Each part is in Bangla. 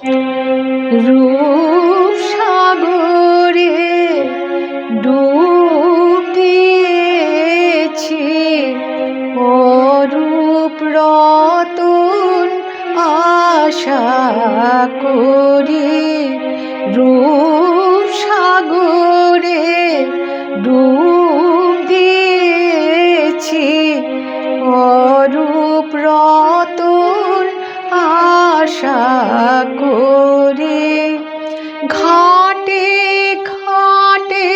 রূপ অরূপ করি। রূপ সাগরে ডুব দিয়েছি অরূপ রতন আশা করে ঘাটে ঘাটে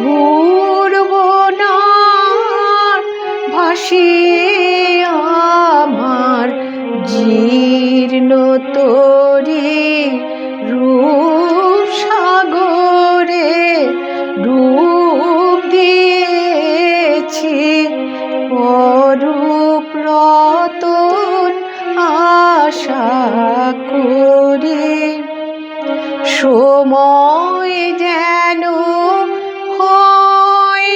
ঘুরব না। ভাসি আমার জীর্ণ আশা করি সময় যেন হয়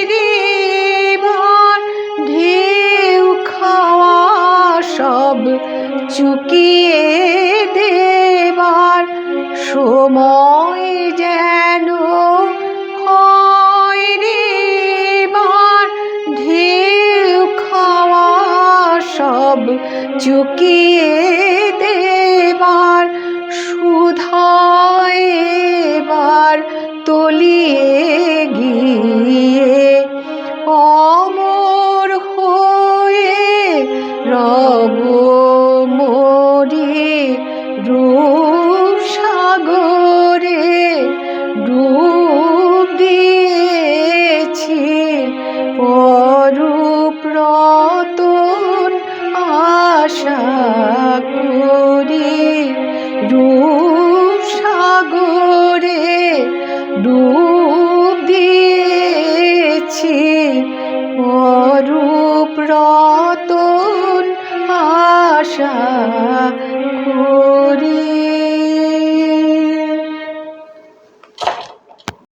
ঢেউ খাওয়া সব চুকিয়ে দেবার সময় চুকিয়ে দেবার সুধায় এবার তলিয়ে গিয়ে অমর হয়ে রব আশা করি রূপ সাগরে ডুব দিয়েছি অরূপ রতন আশা